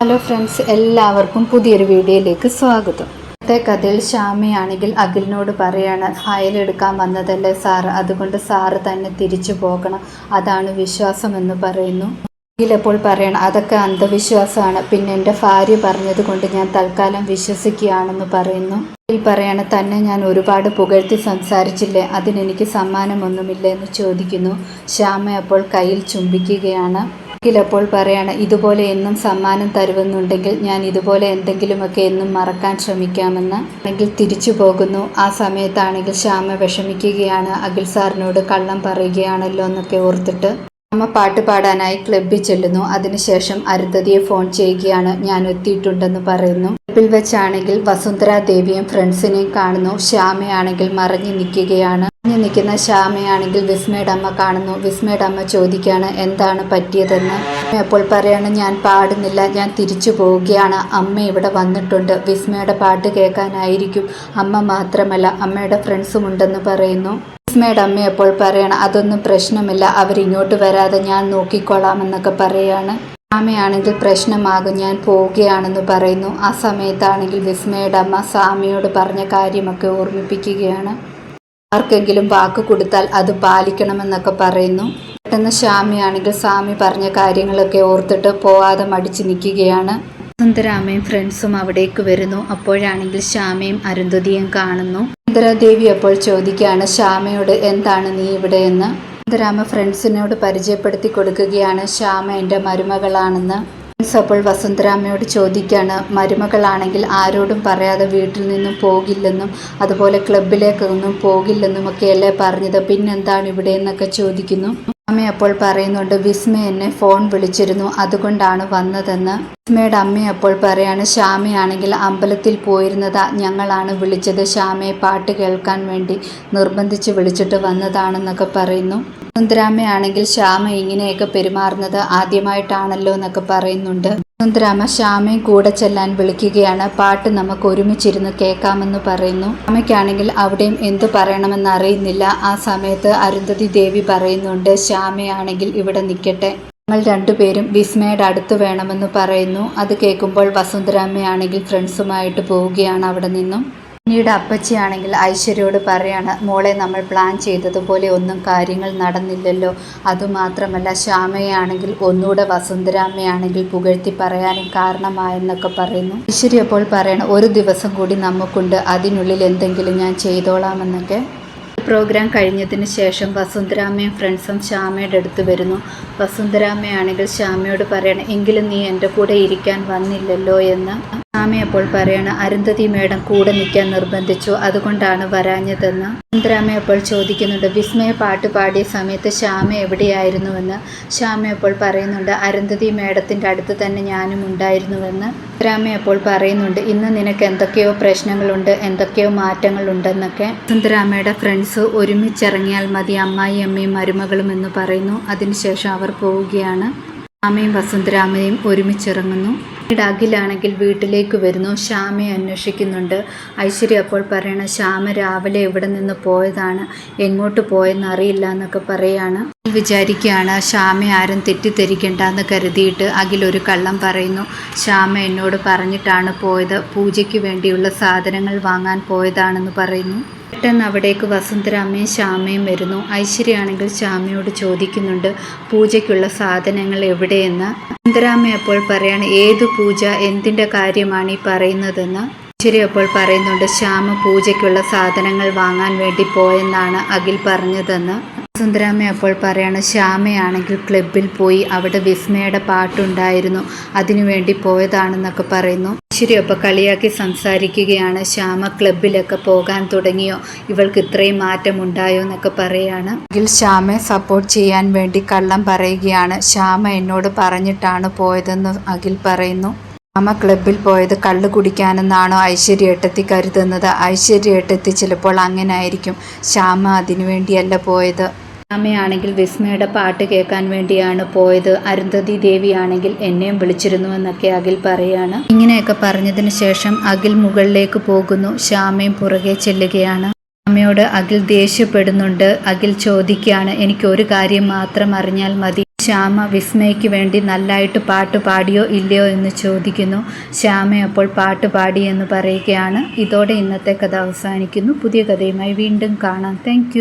Hello friends എല്ലാവർക്കും പുതിയൊരു വീഡിയോയിലേക്ക് സ്വാഗതം. ഇന്നത്തെ കഥയിൽ ശ്യാമയാണെങ്കിൽ അഖിലിനോട് പറയാണ് ഫയൽ എടുക്കാൻ വന്നതല്ലേ സാറ് അതുകൊണ്ട് സാറ് തന്നെ തിരിച്ചു പോകണം. അതാണ് വിശ്വാസം എന്ന് പറയുന്നു. അഖിലപ്പോൾ പറയണം അതൊക്കെ അന്ധവിശ്വാസമാണ്. പിന്നെ എന്റെ ഭാര്യ പറഞ്ഞത് കൊണ്ട് ഞാൻ തൽക്കാലം വിശ്വസിക്കുകയാണെന്ന് പറയുന്നു. അഖിൽ പറയാണ് തന്നെ ഞാൻ ഒരുപാട് പുകഴ്ത്തി സംസാരിച്ചില്ലേ? അതിനെനിക്ക് സമ്മാനമൊന്നുമില്ല? എന്ന് ചോദിക്കുന്നു. ശ്യാമ അപ്പോൾ കയ്യിൽ ചുംബിക്കുകയാണ്. അപ്പോൾ പറയാണ് ഇതുപോലെ എന്നും സമ്മാനം തരുമെന്നുണ്ടെങ്കിൽ ഞാൻ ഇതുപോലെ എന്തെങ്കിലുമൊക്കെ എന്നും മറക്കാൻ ശ്രമിക്കാമെന്ന്. അല്ലെങ്കിൽ തിരിച്ചു പോകുന്നു. ആ സമയത്താണെങ്കിൽ ശ്യാമ വിഷമിക്കുകയാണ്. അഖിൽ സാറിനോട് കള്ളം പറയുകയാണല്ലോ എന്നൊക്കെ ഓർത്തിട്ട് അമ്മ പാട്ട് പാടാനായി ക്ലബ്ബിൽ ചെല്ലുന്നു. അതിനുശേഷം അരുന്ധതിയെ ഫോൺ ചെയ്യുകയാണ്. ഞാൻ എത്തിയിട്ടുണ്ടെന്ന് പറയുന്നു. ക്ലബിൽ വെച്ചാണെങ്കിൽ വസുന്ധര ദേവിയും ഫ്രണ്ട്സിനെയും കാണുന്നു. ശ്യാമയാണെങ്കിൽ മറഞ്ഞു നിൽക്കുകയാണ്. മറഞ്ഞു നിൽക്കുന്ന ശ്യാമയാണെങ്കിൽ വിസ്മയുടെ അമ്മ കാണുന്നു. വിസ്മയുടെ അമ്മ ചോദിക്കുകയാണ് എന്താണ് പറ്റിയതെന്ന്? അപ്പോൾ പറയാണ് ഞാൻ പാടുന്നില്ല ഞാൻ തിരിച്ചു പോവുകയാണ്. അമ്മ ഇവിടെ വന്നിട്ടുണ്ട്. വിസ്മയുടെ പാട്ട് കേൾക്കാനായിരിക്കും. അമ്മ മാത്രമല്ല അമ്മയുടെ ഫ്രണ്ട്സും ഉണ്ടെന്ന് പറയുന്നു. വിസ്മയുടെ അമ്മ അപ്പോൾ പറയണം അതൊന്നും പ്രശ്നമില്ല. അവരിങ്ങോട്ട് വരാതെ ഞാൻ നോക്കിക്കൊള്ളാമെന്നൊക്കെ പറയാണ്. ആമയാണെങ്കിൽ പ്രശ്നമാകും ഞാൻ പോവുകയാണെന്ന് പറയുന്നു. ആ സമയത്താണെങ്കിൽ വിസ്മയുടെ അമ്മ സാമിയോട് പറഞ്ഞ കാര്യമൊക്കെ ഓർമ്മിപ്പിക്കുകയാണ്. ആർക്കെങ്കിലും വാക്ക് കൊടുത്താൽ അത് പാലിക്കണമെന്നൊക്കെ പറയുന്നു. പെട്ടെന്ന് സ്വാമിയാണെങ്കിൽ സ്വാമി പറഞ്ഞ കാര്യങ്ങളൊക്കെ ഓർത്തിട്ട് പോവാതെ മടിച്ചു നിൽക്കുകയാണ്. സുന്ദരാമയും ഫ്രണ്ട്സും അവിടേക്ക് വരുന്നു. അപ്പോഴാണെങ്കിൽ ശ്യാമയും അരുന്ധതിയും കാണുന്നു. സുന്ദരാദേവി അപ്പോൾ ചോദിക്കുകയാണ് ശ്യാമയോട് എന്താണ് നീ ഇവിടെ എന്ന് ഫ്രണ്ട്സിനോട് പരിചയപ്പെടുത്തി കൊടുക്കുകയാണ് ശ്യാമ എന്റെ മരുമകളാണെന്ന്. ഫ്രണ്ട്സ് അപ്പോൾ വസുന്ധരാമയോട് ചോദിക്കുകയാണ് മരുമകളാണെങ്കിൽ ആരോടും പറയാതെ വീട്ടിൽ നിന്നും പോകില്ലെന്നും അതുപോലെ ക്ലബിലേക്കൊന്നും പോകില്ലെന്നും ഒക്കെയല്ലേ പറഞ്ഞത്? പിന്നെന്താണ് ഇവിടെ എന്നൊക്കെ ചോദിക്കുന്നു. അമ്മ അപ്പോൾ പറയുന്നുണ്ട് വിസ്മ എന്നെ ഫോൺ വിളിച്ചിരുന്നു അതുകൊണ്ടാണ് വന്നതെന്ന്. വിസ്മയുടെ അമ്മ അപ്പോൾ പറയാണ് ശ്യാമയാണെങ്കിൽ അമ്പലത്തിൽ പോയിരുന്നതാ ഞങ്ങളാണ് വിളിച്ചത്. ശ്യാമയെ പാട്ട് കേൾക്കാൻ വേണ്ടി നിർബന്ധിച്ച് വിളിച്ചിട്ട് വന്നതാണെന്നൊക്കെ പറയുന്നു. സുന്ദരാമ്മയാണെങ്കിൽ ശ്യാമ ഇങ്ങനെയൊക്കെ പെരുമാറുന്നത് ആദ്യമായിട്ടാണല്ലോ എന്നൊക്കെ പറയുന്നുണ്ട്. സുന്ദരാമ ശ്യാമയും കൂടെ ചെല്ലാൻ വിളിക്കുകയാണ്. പാട്ട് നമുക്ക് ഒരുമിച്ചിരുന്ന് കേൾക്കാമെന്ന് പറയുന്നു. ശ്യാമയ്ക്കാണെങ്കിൽ അവിടെയും എന്തു പറയണമെന്ന് അറിയുന്നില്ല. ആ സമയത്ത് അരുന്ധതി ദേവി പറയുന്നുണ്ട് ശ്യാമയാണെങ്കിൽ ഇവിടെ നിൽക്കട്ടെ. നമ്മൾ രണ്ടുപേരും വിസ്മയുടെ അടുത്ത് വേണമെന്ന് പറയുന്നു. അത് കേൾക്കുമ്പോൾ വസുന്ധരാമ്മയാണെങ്കിൽ ഫ്രണ്ട്സുമായിട്ട് പോവുകയാണ് അവിടെ നിന്നും. പിന്നീട് അപ്പച്ചിയാണെങ്കിൽ ഐശ്വര്യയോട് പറയാണ് മോളെ നമ്മൾ പ്ലാൻ ചെയ്തതുപോലെ ഒന്നും കാര്യങ്ങൾ നടന്നില്ലല്ലോ. അതുമാത്രമല്ല ശ്യാമയാണെങ്കിൽ ഒന്നുകൂടെ വസുന്ധരാമ്മയാണെങ്കിൽ പുകഴ്ത്തി പറയാനും കാരണമായെന്നൊക്കെ പറയുന്നു. ഐശ്വര്യ അപ്പോൾ പറയണം ഒരു ദിവസം കൂടി നമുക്കുണ്ട്. അതിനുള്ളിൽ എന്തെങ്കിലും ഞാൻ ചെയ്തോളാമെന്നൊക്കെ. പ്രോഗ്രാം കഴിഞ്ഞതിന് ശേഷം വസുന്ധരാമയും ഫ്രണ്ട്സും ശ്യാമയുടെ അടുത്ത് വരുന്നു. വസുന്ധരാമയാണെങ്കിൽ ശ്യാമയോട് പറയണം എങ്കിലും നീ എന്റെ കൂടെ ഇരിക്കാൻ വന്നില്ലല്ലോ എന്ന്. അപ്പോൾ പറയണം അരുന്ധതി മേഡം കൂടെ നിൽക്കാൻ നിർബന്ധിച്ചു. അതുകൊണ്ടാണ് വരാഞ്ഞതെന്ന്. ഇന്ദ്രാമ്മ അപ്പോൾ ചോദിക്കുന്നുണ്ട് വിസ്മയ പാട്ട് പാടിയ സമയത്ത് ശ്യാമ എവിടെയായിരുന്നുവെന്ന്? ശ്യാമ അപ്പോൾ പറയുന്നുണ്ട് അരുന്ധതി മേഡത്തിന്റെ അടുത്ത് തന്നെ ഞാനും ഉണ്ടായിരുന്നുവെന്ന്. രാമ അപ്പോൾ പറയുന്നുണ്ട് ഇന്ന് നിനക്ക് എന്തൊക്കെയോ പ്രശ്നങ്ങളുണ്ട് എന്തൊക്കെയോ മാറ്റങ്ങളുണ്ടെന്നൊക്കെ. സുന്ദരാമയുടെ ഫ്രണ്ട്സ് ഒരുമിച്ചിറങ്ങിയാൽ മതി അമ്മായി അമ്മയും മരുമകളും എന്ന് പറയുന്നു. അതിനുശേഷം അവർ പോവുകയാണ്. അമ്മയും വസുന്ധരാമയും ഒരുമിച്ചിറങ്ങുന്നു. പിന്നീട് അഖിലാണെങ്കിൽ വീട്ടിലേക്ക് വരുന്നു. ശ്യാമയെ അന്വേഷിക്കുന്നുണ്ട്. ഐശ്വര്യ അപ്പോൾ പറയണ ശ്യാമ രാവിലെ എവിടെ നിന്ന് പോയതാണ്? എങ്ങോട്ട് പോയെന്ന് അറിയില്ല എന്നൊക്കെ പറയാണ്. വിചാരിക്കുകയാണ് ശ്യാമ ആരും തെറ്റിദ്ധരിക്കണ്ടെന്ന് കരുതിയിട്ട് അഖിൽ ഒരു കള്ളം പറയുന്നു. ശ്യാമ എന്നോട് പറഞ്ഞിട്ടാണ് പോയത്. പൂജയ്ക്ക് വേണ്ടിയുള്ള സാധനങ്ങൾ വാങ്ങാൻ പോയതാണെന്ന് പറയുന്നു. പെട്ടെന്ന് അവിടേക്ക് വസന്തരാമയും ശ്യാമയും വരുന്നു. ഐശ്വര്യയാണെങ്കിൽ ശ്യാമയോട് ചോദിക്കുന്നുണ്ട് പൂജയ്ക്കുള്ള സാധനങ്ങൾ എവിടെയെന്ന്? വസന്തരാമ അപ്പോൾ പറയാണ് ഏത് പൂജ? എന്തിന്റെ കാര്യമാണ് ഈ പറയുന്നതെന്ന്? ഐശ്വര്യ അപ്പോൾ പറയുന്നുണ്ട് ശ്യാമ പൂജയ്ക്കുള്ള സാധനങ്ങൾ വാങ്ങാൻ വേണ്ടി പോയെന്നാണ് അഖിൽ പറഞ്ഞതെന്ന്. സുന്ദരാമ്മ അപ്പോൾ പറയാണ് ശ്യാമയാണെങ്കിൽ ക്ലബിൽ പോയി അവിടെ വിസ്മയുടെ പാട്ടുണ്ടായിരുന്നു. അതിനുവേണ്ടി പോയതാണെന്നൊക്കെ പറയുന്നു. അപ്പോൾ കളിയാക്കി സംസാരിക്കുകയാണ്. ശ്യാമ ക്ലബിലൊക്കെ പോകാൻ തുടങ്ങിയോ? ഇവൾക്ക് ഇത്രയും മാറ്റമുണ്ടായോ എന്നൊക്കെ പറയുകയാണ് എങ്കിൽ ശ്യാമയെ സപ്പോർട്ട് ചെയ്യാൻ വേണ്ടി കള്ളം പറയുകയാണ്. ശ്യാമ എന്നോട് പറഞ്ഞിട്ടാണ് പോയതെന്ന് അഖിൽ പറയുന്നു. അമ്മ ക്ലബിൽ പോയത് കള്ളു കുടിക്കാനെന്നാണോ ഐശ്വര്യ ഏട്ടത്തി കരുതുന്നത്? ഐശ്വര്യ ഏട്ടത്തി ചിലപ്പോൾ അങ്ങനെ ആയിരിക്കും ശ്യാമ അതിനുവേണ്ടിയല്ല പോയത്. ശ്യാമയാണെങ്കിൽ വിസ്മയുടെ പാട്ട് കേൾക്കാൻ വേണ്ടിയാണ് പോയത്. അരുന്ധതി ദേവിയാണെങ്കിൽ എന്നെയും വിളിച്ചിരുന്നുവെന്നൊക്കെ അഖിൽ പറയാണ്. ഇങ്ങനെയൊക്കെ പറഞ്ഞതിന് ശേഷം അഖിൽ മുകളിലേക്ക് പോകുന്നു. ശ്യാമയും പുറകെ ചെല്ലുകയാണ്. അമ്മയോട് അഖിൽ ദേഷ്യപ്പെടുന്നുണ്ട്. അഖിൽ ചോദിക്കുകയാണ് എനിക്ക് ഒരു കാര്യം മാത്രം അറിഞ്ഞാൽ മതി. ശ്യാമ വിസ്മയ്ക്ക് വേണ്ടി നല്ലതായിട്ട് പാട്ട് പാടിയോ ഇല്ലയോ എന്ന് ചോദിക്കുന്നു. ശ്യാമ അപ്പോൾ പാട്ട് പാടി എന്ന് പറയുകയാണ്. ഇതോടെ ഇന്നത്തെ കഥ അവസാനിക്കുന്നു. പുതിയ കഥയുമായി വീണ്ടും കാണാം. താങ്ക്